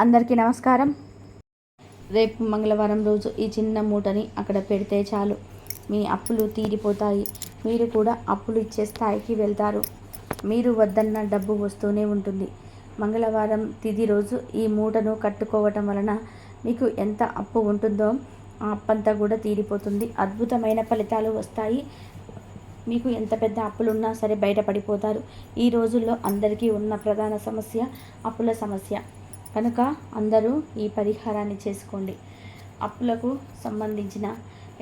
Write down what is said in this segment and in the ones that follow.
అందరికీ నమస్కారం. రేపు మంగళవారం రోజు ఈ చిన్న మూటని అక్కడ పెడితే చాలు. మీ అప్పులు తీరిపోతాయి. మీరు కూడా అప్పులు ఇచ్చే స్థాయికి వెళ్తారు. మీరు వద్దన్న డబ్బు వస్తూనే ఉంటుంది. మంగళవారం తిది రోజు ఈ మూటను కట్టుకోవటం వలన మీకు ఎంత అప్పు ఉంటుందో ఆ అప్పంతా కూడా తీరిపోతుంది. అద్భుతమైన ఫలితాలు వస్తాయి. మీకు ఎంత పెద్ద అప్పులున్నా సరే బయటపడిపోతారు. ఈ రోజుల్లో అందరికీ ఉన్న ప్రధాన సమస్య అప్పుల సమస్య. కనుక అందరూ ఈ పరిహారాన్ని చేసుకోండి. అప్పులకు సంబంధించిన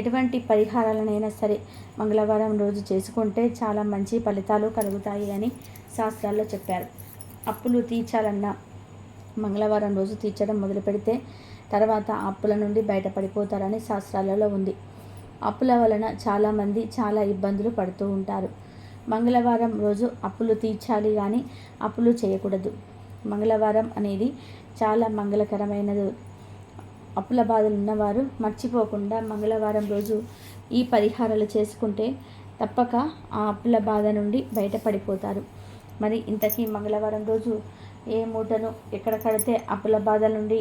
ఎటువంటి పరిహారాలనైనా సరే మంగళవారం రోజు చేసుకుంటే చాలా మంచి ఫలితాలు కలుగుతాయి అని శాస్త్రాల్లో చెప్పారు. అప్పులు తీర్చాలన్నా మంగళవారం రోజు తీర్చడం మొదలు పెడితే తర్వాత అప్పుల నుండి బయటపడిపోతారని శాస్త్రాలలో ఉంది. అప్పుల వలన చాలామంది చాలా ఇబ్బందులు పడుతూ ఉంటారు. మంగళవారం రోజు అప్పులు తీర్చాలి కానీ అప్పులు చేయకూడదు. మంగళవారం అనేది చాలా మంగళకరమైనది. అప్పుల బాధలు ఉన్నవారు మర్చిపోకుండా మంగళవారం రోజు ఈ పరిహారాలు చేసుకుంటే తప్పక ఆ అప్పుల బాధ నుండి బయటపడిపోతారు. మరి ఇంతకీ మంగళవారం రోజు ఏ మూటను ఎక్కడ కడితే అప్పుల బాధ నుండి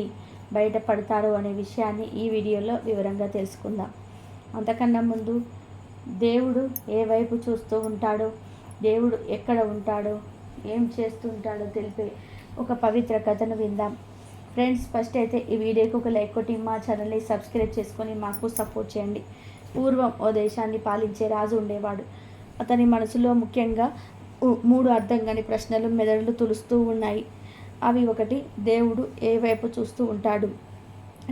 బయటపడతారు అనే విషయాన్ని ఈ వీడియోలో వివరంగా తెలుసుకుందాం. అంతకన్నా ముందు దేవుడు ఏ వైపు చూస్తూ ఉంటాడో దేవుడు ఎక్కడ ఉంటాడో ఏం చేస్తూ ఉంటాడో తెలిపే ఒక పవిత్ర కథను విందాం. ఫ్రెండ్స్ ఫస్ట్ అయితే ఈ వీడియోకి ఒక లైక్ కొట్టి మా ఛానల్ని సబ్స్క్రైబ్ చేసుకొని మాకు సపోర్ట్ చేయండి. పూర్వం ఓ దేశాన్ని పాలించే రాజు ఉండేవాడు. అతని మనసులో ముఖ్యంగా మూడు అర్థం కాని ప్రశ్నలు మెదడులు తులుస్తూ ఉన్నాయి. అవి ఒకటి దేవుడు ఏ వైపు చూస్తూ ఉంటాడు?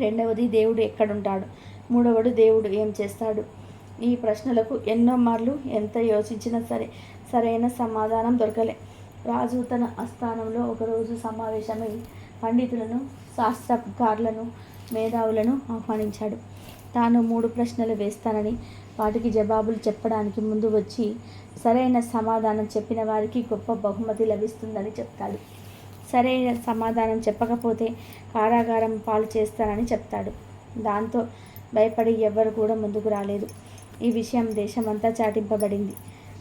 రెండవది దేవుడు ఎక్కడుంటాడు? మూడవడు దేవుడు ఏం చేస్తాడు? ఈ ప్రశ్నలకు ఎన్నో మార్లు ఎంత యోచించినా సరే సరైన సమాధానం దొరకలే. రాజు తన ఆస్థానంలో ఒకరోజు సమావేశమై పండితులను శాస్త్రకారులను మేధావులను ఆహ్వానించాడు. తాను మూడు ప్రశ్నలు వేస్తానని వాటికి జవాబులు చెప్పడానికి ముందు వచ్చి సరైన సమాధానం చెప్పిన వారికి గొప్ప బహుమతి లభిస్తుందని చెప్తాడు. సరైన సమాధానం చెప్పకపోతే కారాగారం పాలు చేస్తానని చెప్తాడు. దాంతో భయపడి ఎవ్వరు కూడా ముందుకు రాలేదు. ఈ విషయం దేశమంతా చాటింపబడింది.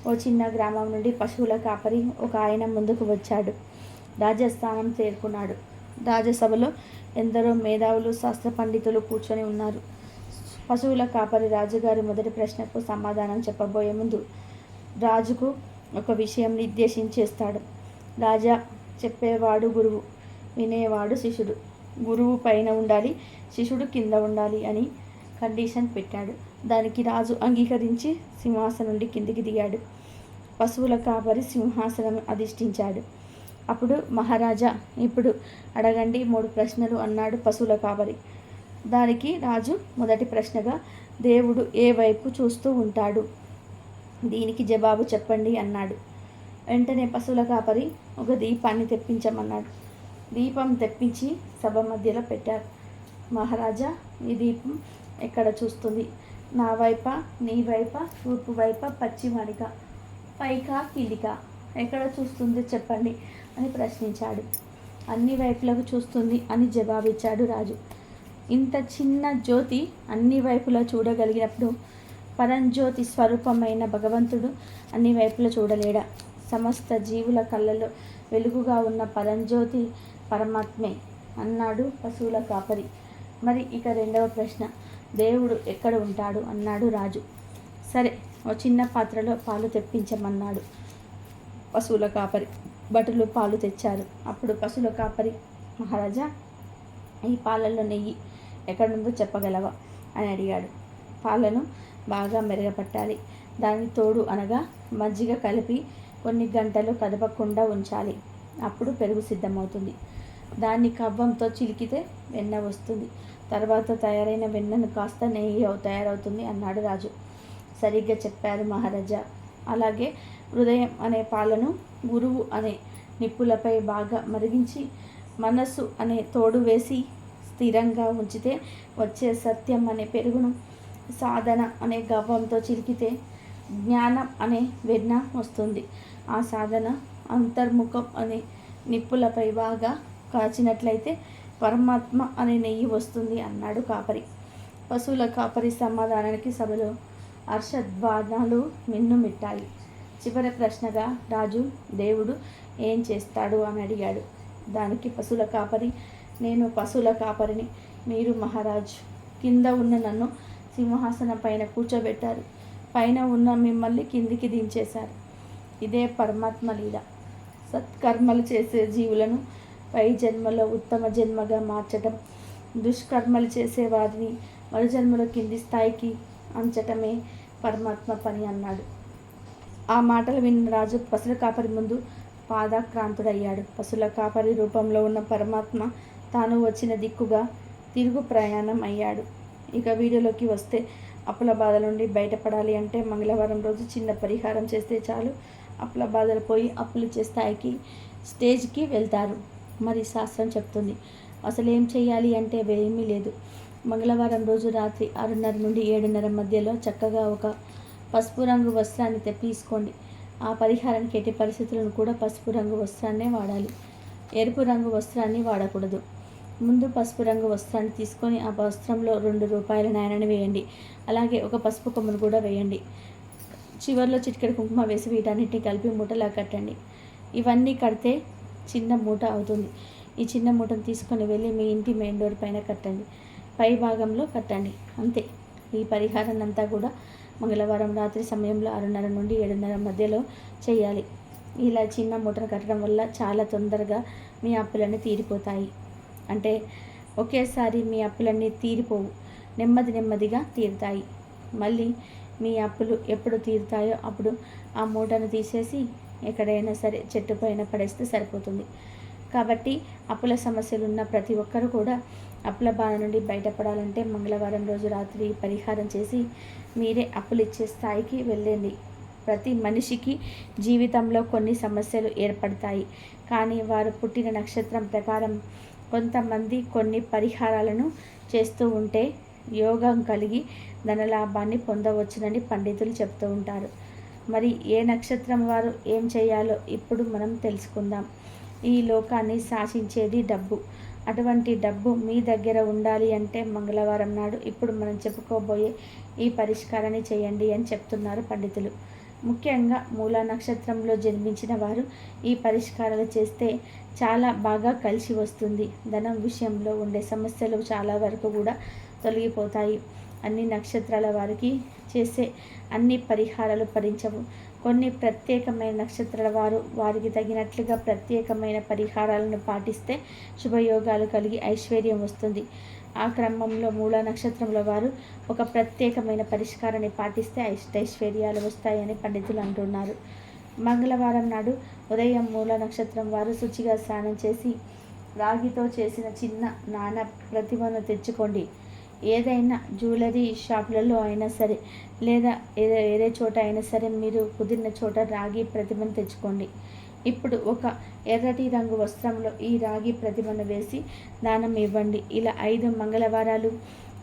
ఓ చిన్న గ్రామం నుండి పశువుల కాపరి ఒక ఆయన ముందుకు వచ్చాడు. రాజస్థానం చేరుకున్నాడు. రాజసభలో ఎందరో మేధావులు శాస్త్ర పండితులు కూర్చొని ఉన్నారు. పశువుల కాపరి రాజుగారి మొదటి ప్రశ్నకు సమాధానం చెప్పబోయే ముందు రాజుకు ఒక విషయం నిర్దేశించేస్తాడు. రాజా చెప్పేవాడు గురువు వినేవాడు శిష్యుడు. గురువు పైన ఉండాలి శిష్యుడు కింద ఉండాలి అని కండిషన్ పెట్టాడు. దానికి రాజు అంగీకరించి సింహాసనం నుండి కిందికి దిగాడు. పశువుల కాపరి సింహాసనం అధిష్ఠించాడు. అప్పుడు మహారాజా ఇప్పుడు అడగండి మూడు ప్రశ్నలు అన్నాడు పశువుల కాపరి. దానికి రాజు మొదటి ప్రశ్నగా దేవుడు ఏ వైపు చూస్తూ ఉంటాడు? దీనికి జవాబు చెప్పండి అన్నాడు. వెంటనే పశువుల కాపరి ఒక దీపాన్ని తెప్పించమన్నాడు. దీపం తెప్పించి సభ మధ్యలో పెట్టారు. మహారాజా ఈ దీపం ఎక్కడ చూస్తుంది? నా వైప నీ వైప తూర్పు వైప పశ్చిమడిక పైకా కిలిక ఎక్కడ చూస్తుంది చెప్పండి అని ప్రశ్నించాడు. అన్ని వైపులకు చూస్తుంది అని జవాబిచ్చాడు రాజు. ఇంత చిన్న జ్యోతి అన్ని వైపులా చూడగలిగినప్పుడు పరంజ్యోతి స్వరూపమైన భగవంతుడు అన్ని వైపులా చూడలేడా? సమస్త జీవుల కళ్ళలో వెలుగుగా ఉన్న పరంజ్యోతి పరమాత్మే అన్నాడు పశువుల కాపరి. మరి ఇక రెండవ ప్రశ్న. దేవుడు ఎక్కడ ఉంటాడు? అన్నాడు రాజు. సరే ఓ చిన్న పాత్రలో పాలు తెప్పించమన్నాడు పశువుల కాపరి. భటులు పాలు తెచ్చారు. అప్పుడు పశువుల కాపరి మహారాజా ఈ పాలల్లో నెయ్యి ఎక్కడుందో చెప్పగలవా? అని అడిగాడు. పాలను బాగా మెరగపట్టాలి. దాని తోడు అనగా మజ్జిగ కలిపి కొన్ని గంటలు కదపకుండా ఉంచాలి. అప్పుడు పెరుగు సిద్ధమవుతుంది. దాన్ని కవ్వంతో చిలికితే వెన్న వస్తుంది. తర్వాత తయారైన వెన్నను కాస్త నెయ్యి తయారవుతుంది అన్నాడు రాజు. సరిగ్గా చెప్పారు మహారాజా. అలాగే హృదయం అనే పాలను గురువు అనే నిప్పులపై బాగా మరిగించి మనస్సు అనే తోడు వేసి స్థిరంగా ఉంచితే వచ్చే సత్యం అనే పెరుగును సాధన అనే గవ్వంతో చిలికితే జ్ఞానం అనే వెన్న వస్తుంది. ఆ సాధన అంతర్ముఖం అనే నిప్పులపై బాగా కాచినట్లయితే పరమాత్మ అనే నెయ్యి వస్తుంది అన్నాడు కాపరి. పశువుల కాపరి సమాధానానికి సభలో హర్షద్వాదాలు మిన్నుమిట్టాయి చివరి ప్రశ్నగా రాజు దేవుడు ఏం చేస్తాడు అని అడిగాడు. దానికి పశువుల కాపరి నేను పశువుల కాపరిని మీరు మహారాజు కింద ఉన్న నన్ను సింహాసనం పైన కూర్చోబెట్టారు. పైన ఉన్న మిమ్మల్ని కిందికి దించేశారు. ఇదే పరమాత్మ లీల. సత్కర్మలు చేసే జీవులను పై జన్మలో ఉత్తమ జన్మగా మార్చడం దుష్కర్మలు చేసే వారిని మరు జన్మలో కింది స్థాయికి అంచటమే పరమాత్మ పని అన్నాడు. ఆ మాటలు విన్న రాజు పసుల కాపరి ముందు పాదాక్రాంతుడయ్యాడు. పశుల కాపరి రూపంలో ఉన్న పరమాత్మ తాను వచ్చిన దిక్కుగా తిరుగు ప్రయాణం అయ్యాడు. ఇక వీడియోలోకి వస్తే అప్పుల బాధల నుండి బయటపడాలి అంటే మంగళవారం రోజు చిన్న పరిహారం చేస్తే చాలు. అప్పుల బాధలు పోయి అప్పులు చేస్తాయికి స్థాయికి స్టేజ్కి వెళ్తారు. మరి శాస్త్రం చెప్తుంది. అసలు ఏం చేయాలి అంటే ఏమీ లేదు. మంగళవారం రోజు రాత్రి ఆరున్నర నుండి ఏడున్నర మధ్యలో చక్కగా ఒక పసుపు రంగు వస్త్రాన్ని తెప్పించుకోండి. ఆ పరిహారానికి ఎట్టి పరిస్థితులను కూడా పసుపు రంగు వస్త్రాన్నే వాడాలి. ఎరుపు రంగు వస్త్రాన్ని వాడకూడదు. ముందు పసుపు రంగు వస్త్రాన్ని తీసుకొని ఆ వస్త్రంలో రెండు రూపాయల నాయనని వేయండి. అలాగే ఒక పసుపు కొమ్మను కూడా వేయండి. చివరిలో చిటికెడు కుంకుమ వేసి వీటన్నిటిని కలిపి మూటలా కట్టండి. ఇవన్నీ కడితే చిన్న మూట అవుతుంది. ఈ చిన్న మూటను తీసుకొని వెళ్ళి మీ ఇంటి మెయిన్ డోర్ పైన కట్టండి. పై భాగంలో కట్టండి. అంతే. ఈ పరిహారం అంతా కూడా మంగళవారం రాత్రి సమయంలో ఆరున్నర నుండి ఏడున్నర మధ్యలో చేయాలి. ఇలా చిన్న మూటను కట్టడం వల్ల చాలా తొందరగా మీ అప్పులన్నీ తీరిపోతాయి. అంటే ఒకేసారి మీ అప్పులన్నీ తీరిపోవు. నెమ్మది నెమ్మదిగా తీరుతాయి. మళ్ళీ మీ అప్పులు ఎప్పుడు తీరుతాయో అప్పుడు ఆ మూటను తీసేసి ఎక్కడైనా సరే చెట్టు పైన పడేస్తే సరిపోతుంది. కాబట్టి అప్పుల సమస్యలు ఉన్న ప్రతి ఒక్కరూ కూడా అప్పుల బాధ నుండి బయటపడాలంటే మంగళవారం రోజు రాత్రి పరిహారం చేసి మీరే అప్పులు ఇచ్చే స్థాయికి వెళ్ళండి. ప్రతి మనిషికి జీవితంలో కొన్ని సమస్యలు ఏర్పడతాయి. కానీ వారు పుట్టిన నక్షత్రం ప్రకారం కొంతమంది కొన్ని పరిహారాలను చేస్తూ ఉంటే యోగం కలిగి ధనలాభాన్ని పొందవచ్చునని పండితులు చెప్తూ ఉంటారు. మరి ఏ నక్షత్రం వారు ఏం చేయాలో ఇప్పుడు మనం తెలుసుకుందాం. ఈ లోకాన్ని శాసించేది డబ్బు. అటువంటి డబ్బు మీ దగ్గర ఉండాలి అంటే మంగళవారం నాడు ఇప్పుడు మనం చెప్పుకోబోయే ఈ పరిష్కారాన్ని చేయండి అని చెప్తున్నారు పండితులు. ముఖ్యంగా మూలా నక్షత్రంలో జన్మించిన వారు ఈ పరిష్కారాలు చేస్తే చాలా బాగా కలిసి వస్తుంది. ధనం విషయంలో ఉండే సమస్యలు చాలా వరకు కూడా తొలగిపోతాయి. అన్ని నక్షత్రాల వారికి చేసే అన్ని పరిహారాలు భరించవు. కొన్ని ప్రత్యేకమైన నక్షత్రాల వారు వారికి తగినట్లుగా ప్రత్యేకమైన పరిహారాలను పాటిస్తే శుభయోగాలు కలిగి ఐశ్వర్యం వస్తుంది. ఆ క్రమంలో మూల నక్షత్రంలో వారు ఒక ప్రత్యేకమైన పరిష్కారాన్ని పాటిస్తే ఐశ్వర్యాలు వస్తాయని పండితులు అంటున్నారు. మంగళవారం నాడు ఉదయం మూల నక్షత్రం వారు శుచిగా స్నానం చేసి రాగితో చేసిన చిన్న నాన ప్రతిమను తెచ్చుకోండి. ఏదైనా జ్యువెలరీ షాపులలో అయినా సరే లేదా ఏదే వేరే చోట అయినా సరే మీరు కుదిరిన చోట రాగి ప్రతిమను తెచ్చుకోండి. ఇప్పుడు ఒక ఎర్రటి రంగు వస్త్రంలో ఈ రాగి ప్రతిమను వేసి దానం ఇవ్వండి. ఇలా ఐదు మంగళవారాలు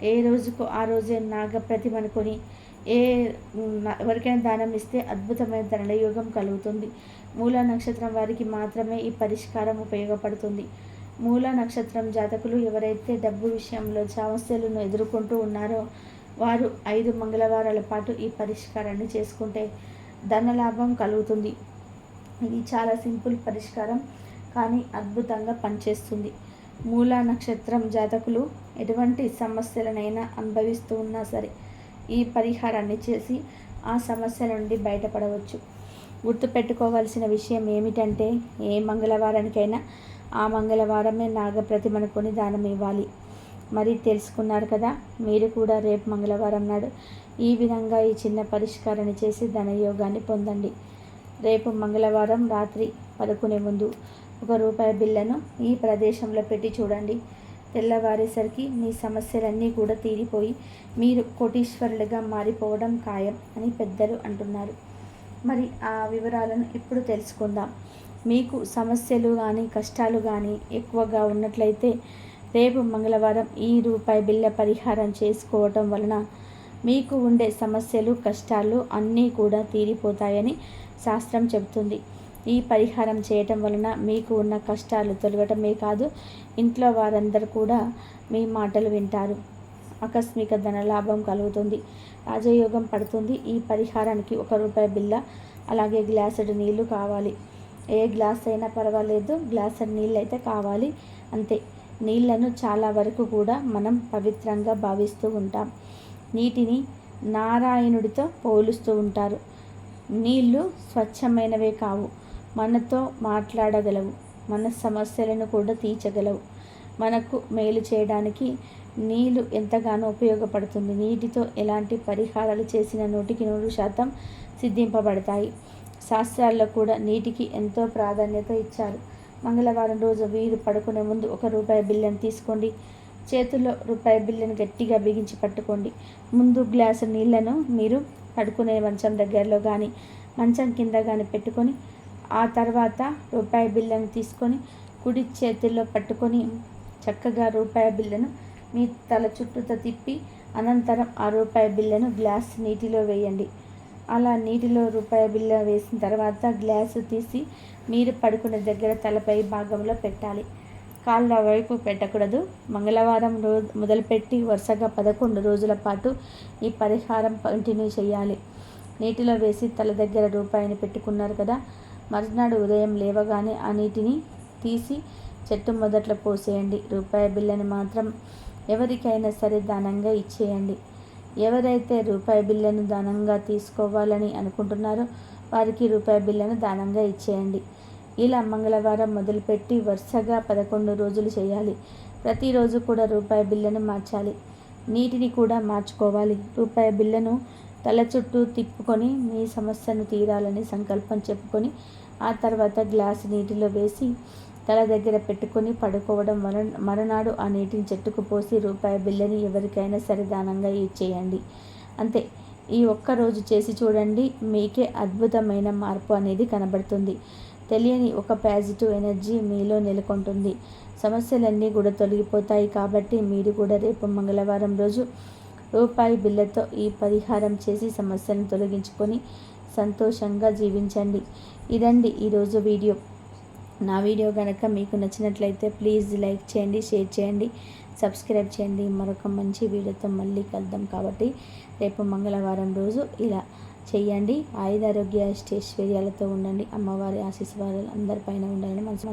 ఏ రోజుకు ఆ రోజే నాగ ప్రతిమను కొని ఏ ఎవరికైనా దానం ఇస్తే అద్భుతమైన ధనలయోగం కలుగుతుంది. మూల నక్షత్రం వారికి మాత్రమే ఈ పరిష్కారం ఉపయోగపడుతుంది. మూల నక్షత్రం జాతకులు ఎవరైతే డబ్బు విషయంలో సమస్యలను ఎదుర్కొంటూ ఉన్నారో వారు ఐదు మంగళవారాల పాటు ఈ పరిష్కారాన్ని చేసుకుంటే ధనలాభం కలుగుతుంది. ఇది చాలా సింపుల్ పరిష్కారం కానీ అద్భుతంగా పనిచేస్తుంది. మూల నక్షత్రం జాతకులు ఎటువంటి సమస్యలనైనా అనుభవిస్తూ ఉన్నా సరే ఈ పరిహారాన్ని చేసి ఆ సమస్య నుండి బయటపడవచ్చు. గుర్తుపెట్టుకోవాల్సిన విషయం ఏమిటంటే ఏ మంగళవారానికైనా ఆ మంగళవారమే నాగప్రతిమను కొని దానం ఇవ్వాలి. మరి తెలుసుకున్నారు కదా మీరు కూడా రేపు మంగళవారం నాడు ఈ విధంగా ఈ చిన్న పరిష్కారాన్ని చేసి ధనయోగాన్ని పొందండి. రేపు మంగళవారం రాత్రి పడుకునే ముందు ఒక రూపాయి బిల్లను ఈ ప్రదేశంలో పెట్టి చూడండి. తెల్లవారేసరికి మీ సమస్యలన్నీ కూడా తీరిపోయి మీరు కోటీశ్వరులుగా మారిపోవడం ఖాయం అని పెద్దలు అంటున్నారు. మరి ఆ వివరాలను ఇప్పుడు తెలుసుకుందాం. మీకు సమస్యలు కానీ కష్టాలు కానీ ఎక్కువగా ఉన్నట్లయితే రేపు మంగళవారం ఈ రూపాయి బిల్ల పరిహారం చేసుకోవటం వలన మీకు ఉండే సమస్యలు కష్టాలు అన్నీ కూడా తీరిపోతాయని శాస్త్రం చెబుతుంది. ఈ పరిహారం చేయటం వలన మీకు ఉన్న కష్టాలు తొలగటమే కాదు ఇంట్లో వారందరూ కూడా మీ మాటలు వింటారు. ఆకస్మిక ధనలాభం కలుగుతుంది రాజయోగం పడుతుంది. ఈ పరిహారానికి ఒక రూపాయి బిల్ల అలాగే గ్లాసుడు నీళ్ళు కావాలి. ఏ గ్లాస్ అయినా పర్వాలేదు గ్లాస్ నీళ్ళు అయితే కావాలి. అంతే. నీళ్ళను చాలా వరకు కూడా మనం పవిత్రంగా భావిస్తూ ఉంటాం. నీటిని నారాయణుడితో పోలుస్తూ ఉంటారు. నీళ్ళు స్వచ్ఛమైనవే కావు. మనతో మాట్లాడగలవు. మన సమస్యలను కూడా తీర్చగలవు. మనకు మేలు చేయడానికి నీళ్ళు ఎంతగానో ఉపయోగపడుతుంది. నీటితో ఎలాంటి పరిహారాలు చేసిన నూటికి నూరు శాతం సిద్ధింపబడతాయి. శాస్త్రాల్లో కూడా నీటికి ఎంతో ప్రాధాన్యత ఇచ్చారు. మంగళవారం రోజు వీరు పడుకునే ముందు ఒక రూపాయి బిల్లను తీసుకోండి. చేతుల్లో రూపాయి బిల్లను గట్టిగా బిగించి పట్టుకోండి. ముందు గ్లాసు నీళ్ళను మీరు పడుకునే మంచం దగ్గరలో కానీ మంచం కింద కానీ పెట్టుకొని ఆ తర్వాత రూపాయి బిల్లను తీసుకొని కుడి చేతుల్లో పట్టుకొని చక్కగా రూపాయి బిల్లను మీ తల చుట్టూతో తిప్పి అనంతరం ఆ రూపాయి బిల్లను గ్లాస్ నీటిలో వేయండి. అలా నీటిలో రూపాయి బిల్ల వేసిన తర్వాత గ్లాసు తీసి మీరు పడుకున్న దగ్గర తలపై భాగంలో పెట్టాలి. కాళ్ళ వైపు పెట్టకూడదు. మంగళవారం రోజు మొదలుపెట్టి వరుసగా పదకొండు రోజుల పాటు ఈ పరిహారం కంటిన్యూ చేయాలి. నీటిలో వేసి తల దగ్గర రూపాయిని పెట్టుకున్నారు కదా. మరునాడు ఉదయం లేవగానే ఆ నీటిని తీసి చెట్టు మొదట్లో పోసేయండి. రూపాయి బిల్లని మాత్రం ఎవరికైనా సరే దానంగా ఇచ్చేయండి. ఎవరైతే రూపాయి బిల్లను దానంగా తీసుకోవాలని అనుకుంటున్నారో వారికి రూపాయి బిల్లను దానంగా ఇచ్చేయండి. ఇలా మంగళవారం మొదలుపెట్టి వరుసగా పదకొండు రోజులు చేయాలి. ప్రతిరోజు కూడా రూపాయి బిల్లను మార్చాలి. నీటిని కూడా మార్చుకోవాలి. రూపాయి బిల్లను తల చుట్టూ తిప్పుకొని మీ సమస్యను తీరాలని సంకల్పం చెప్పుకొని ఆ తర్వాత గ్లాస్ నీటిలో వేసి తల దగ్గర పెట్టుకొని పడుకోవడం మర మరునాడు ఆ నీటిని చెట్టుకు పోసి రూపాయి బిల్లని ఎవరికైనా సరిదానంగా ఇచ్చేయండి. అంతే. ఈ ఒక్క రోజు చేసి చూడండి మీకే అద్భుతమైన మార్పు అనేది కనబడుతుంది. తెలియని ఒక పాజిటివ్ ఎనర్జీ మీలో నెలకొంటుంది. సమస్యలన్నీ కూడా తొలగిపోతాయి కాబట్టి మీరు కూడా రేపు మంగళవారం రోజు రూపాయి బిల్లతో ఈ పరిహారం చేసి సమస్యను తొలగించుకొని సంతోషంగా జీవించండి. ఇదండి ఈరోజు వీడియో. నా వీడియో కనుక మీకు నచ్చినట్లయితే ప్లీజ్ లైక్ చేయండి షేర్ చేయండి సబ్స్క్రైబ్ చేయండి. మరొక మంచి వీడియోతో మళ్ళీ కలుద్దాం కాబట్టి రేపు మంగళవారం రోజు ఇలా చేయండి. ఆయుధారోగ్య అష్టైశ్వర్యాలతో ఉండండి. అమ్మవారి ఆశీస్వాదాలు అందరిపైన ఉండాలని మనసు